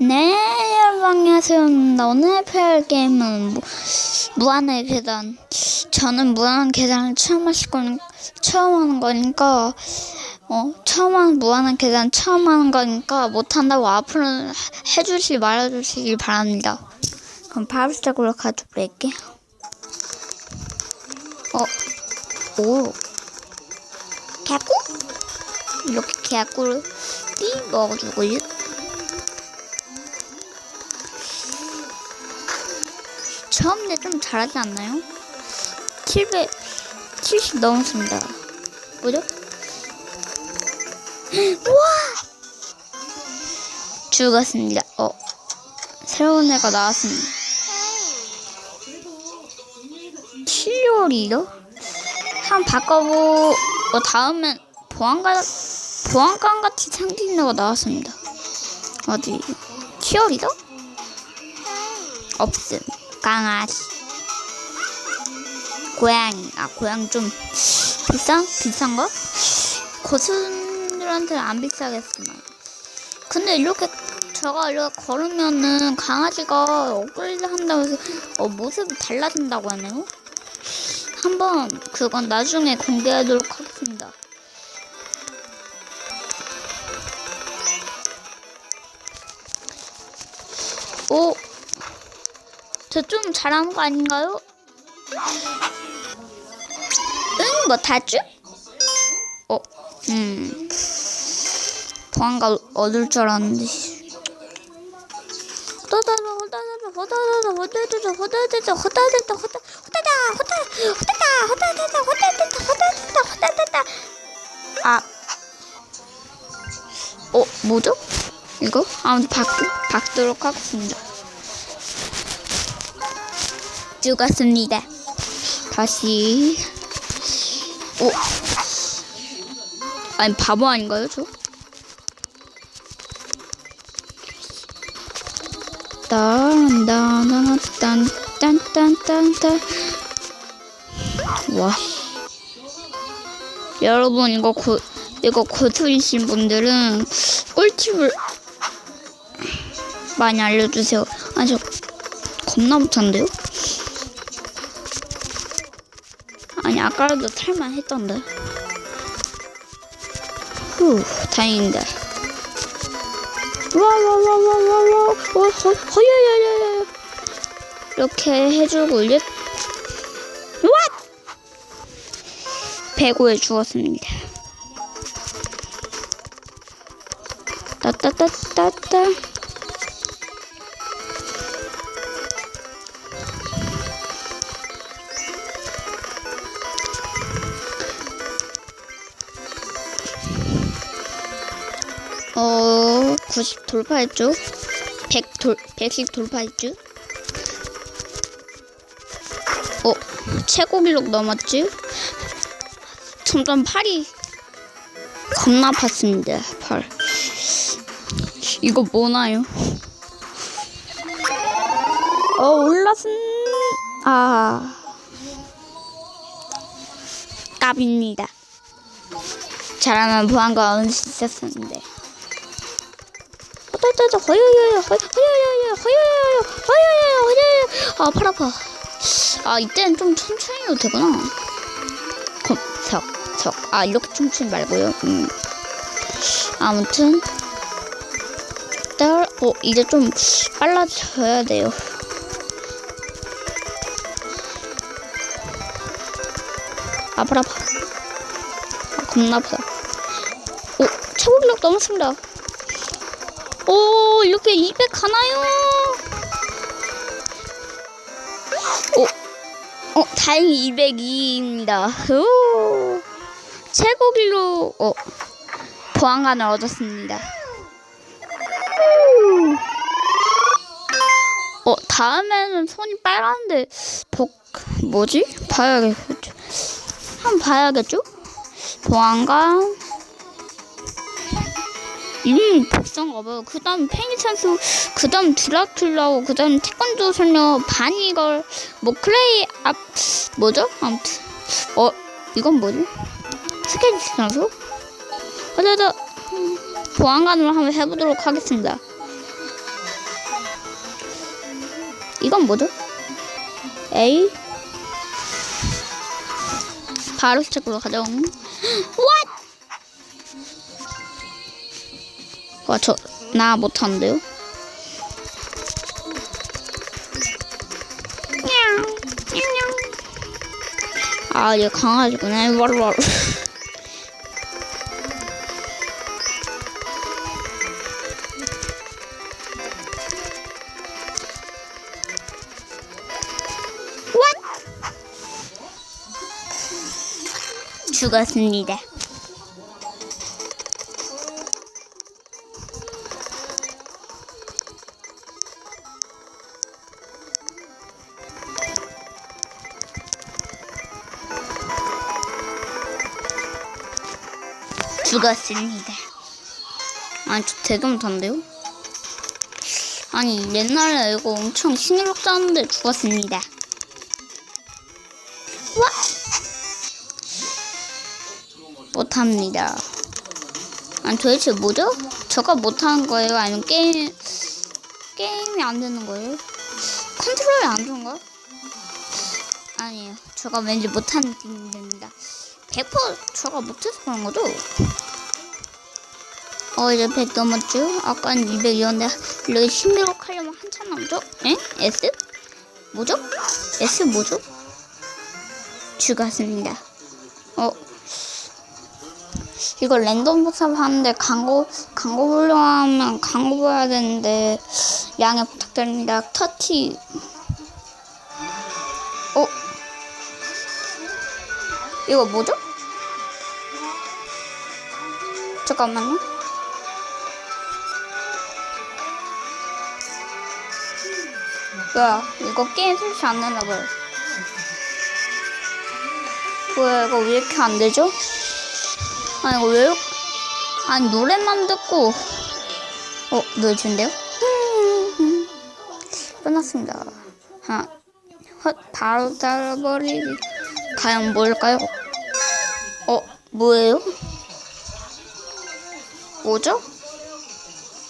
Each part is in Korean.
네, 여러분 안녕하세요. 오늘 해볼 게임은 무, 무한의 계단. 저는 무한한 계단을 처음 하실 거니 처음 하는 거니까 어 처음 하는 무한한 계단 처음 하는 거니까 못한다고 앞으로는 해주시 말아주시길 바랍니다. 그럼 바로 시작으로 가져볼게요. 어, 오, 개꿀? 이렇게 개꿀을 띠 먹어주고요. 처음에 좀 잘하지 않나요? 770 넘었습니다. 뭐죠? 우와! 죽었습니다. 어, 새로운 애가 나왔습니다. 7월이요? 한번 바꿔보, 어, 다음엔 보안관, 보안관 같이 생긴 애가 나왔습니다. 어디, 7월이죠? 없음. 강아지. 고양이. 아, 고양이 좀 비싼? 비싼가? 고수들한테는 안 비싸겠지만. 근데 이렇게 제가 이렇게 걸으면은 강아지가 업그레이드 한다고 해서 어, 모습이 달라진다고 하네요. 한번 그건 나중에 공개하도록 하겠습니다. 오, 저 좀 잘하는 거 아닌가요? 응, 뭐 다죠? 어, 음. 보안가 얻을 줄 알았는데. 호다다다 호다다다 호다다다 호다다다 호다다다 호다다다 호다 호다다 호다 호다다 호다다다 호다다다 호다다다 호다다다 아, 어 뭐죠? 이거 아무튼 박 박도록 하겠습니다. 죽었습니다. 다시. 오. 아니, 바보 아닌가요, 저? 딴딴딴딴딴딴딴 와. 여러분, 이거 고, 이거 고수이신 분들은 꿀팁을 많이 알려주세요. 아, 저 겁나 못한데요? 아니 아까도 탈만 했던데. 후 다행인데. 와와와와와와. 허야야야야. 이렇게 해주고 이제 왓 배고에 죽었습니다. 따따따따따 90 돌파했죠? 100 돌, 110 돌파했죠? 어, 최고 기록 넘었지? 점점 팔이 겁나 아팠습니다, 팔. 이거 뭐나요? 어, 올랐은, 아. 깝입니다. 잘하면 보안과 얻을 수 있었었는데. 허야야야 허야야야 허야야야 허야야야 허야야야 허야야야 아팔 아파 아 이때는 좀 천천히 해도 되구나 검석석아 이렇게 천천히 말고요 음 아무튼 딸 어 이제 좀 빨라져야 돼요 아팔 아파 아 겁나 아프다 오 최고 기록 넘었습니다 오, 이렇게 200 가나요? 오, 어, 다행히 202입니다. 오, 최고 기록, 어, 보안관을 얻었습니다. 어, 다음에는 손이 빨간데, 복, 뭐지? 봐야겠죠. 한번 봐야겠죠? 보안관. 음, 봐요. 그 다음 페니찬스, 그 다음 드라큘라고, 그 다음 태권도 소녀, 바니걸, 뭐, 클레이, 앞, 뭐죠? 아무튼. 어, 이건 뭐지? 스케치 선수? 음, 보안관으로 한번 해보도록 하겠습니다. 이건 뭐죠? A 바로 시작으로 가죠. What? 와, 저, 나 못하는데요? 아, 얘 강아지구나. 와르와르. 죽었습니다. 죽었습니다. 아니, 저 되게 못한데요? 아니, 옛날에 이거 엄청 신기록 짰는데 죽었습니다. 와! 못합니다. 아니, 도대체 뭐죠? 저가 못하는 거예요? 아니면 게임, 게임이 안 되는 거예요? 컨트롤이 안 좋은가? 아니에요. 저가 왠지 못하는 느낌이 듭니다. 100% 저가 못해서 그런 거죠? 어, 이제 100 넘었죠? 아까는 200이었는데, 여기 신기록 하려면 한참 남죠? 에? S? 뭐죠? S 뭐죠? 죽었습니다. 어, 이거 랜덤 복잡 하는데 광고, 광고 보려고 하면 광고 봐야 되는데, 양해 부탁드립니다. 터치. 어? 이거 뭐죠? 잠깐만요. 뭐야, 이거 게임 설치 안 되나 봐요. 뭐야, 이거 왜 이렇게 안 되죠? 아, 이거 왜, 아니, 노래만 듣고, 어, 노래 준대요? 끝났습니다. 하나, 헛, 바로 따라버리기. 과연 뭘까요? 어, 뭐예요? 뭐죠?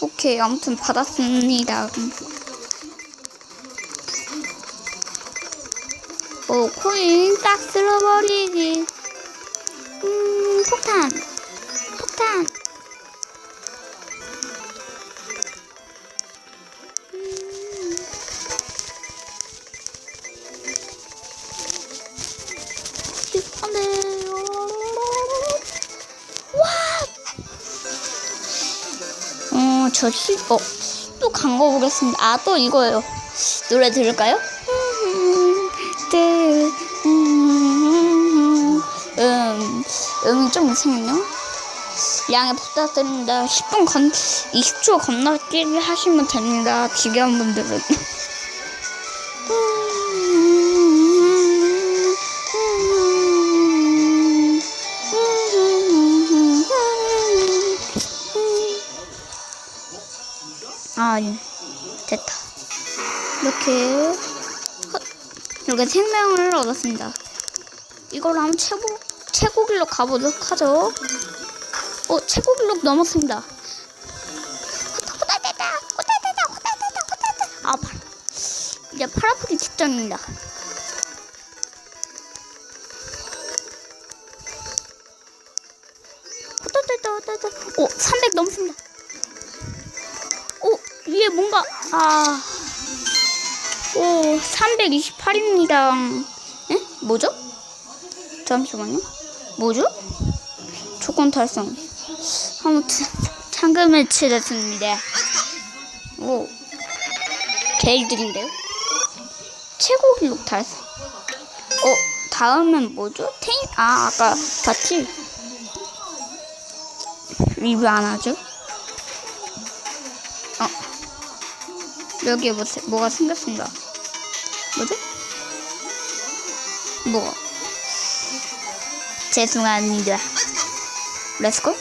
오케이, 아무튼 받았습니다. 오, 코인 딱 쓸어버리기. 음, 폭탄. 폭탄. 저 시, 어, 또간거 보겠습니다. 아, 또 이거예요. 노래 들을까요? 음, 음, 음이 좀 이상해요. 양해 부탁드립니다. 10분 건, 20초 건너뛰기 하시면 됩니다. 지겨운 분들은. 아, 예. 됐다. 이렇게 헛, 이렇게 생명을 얻었습니다. 이걸로 한번 최고 최고 기록 가보도록 하죠. 어 최고 기록 넘었습니다. 호다다다 호다다다 호다다다 호다다다 아 팔. 이제 팔 아프기 직전입니다. 호다다다 호다다다 오300 넘습니다. 아. 오, 328입니다. 에? 뭐죠? 잠시만요. 뭐죠? 조건 달성. 아무튼, 상금을 치렀습니다. 오, 개일들인데요? 최고 기록 달성. 어, 다음은 뭐죠? 테인, 아, 아까 봤지? 리뷰 안 하죠? 어. 여기에 뭐, 세- 뭐가 생겼습니다. 뭐죠? 뭐가? 죄송합니다. 렛츠고?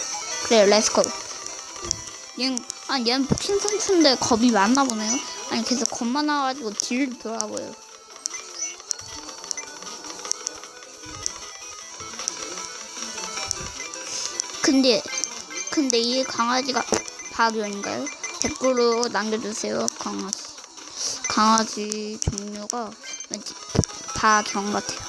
그래요, 렛츠고. 얘는, 아, 얘는 복싱 선수인데 겁이 많나 보네요. 아니, 계속 겁 많아가지고 딜을 돌아보여요. 근데, 근데 이 강아지가 박연인가요? 댓글로 남겨주세요, 강아지. 강아지 종류가 왠지 다 그런 것 같아요.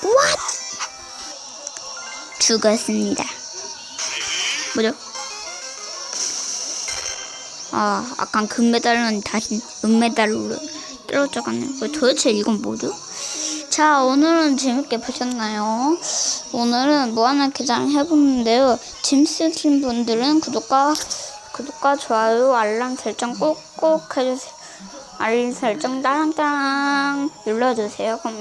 왓! 죽었습니다. 뭐죠? 아, 아까 금메달은 다시 은메달로 떨어져갔네요. 도대체 이건 뭐죠? 자, 오늘은 재밌게 보셨나요? 오늘은 무한한 개장 해보는데요. 재밌으신 분들은 구독과, 구독과 좋아요, 알람 설정 꼭꼭 해주세요. 알림 설정 따랑따랑 눌러주세요. 뿅.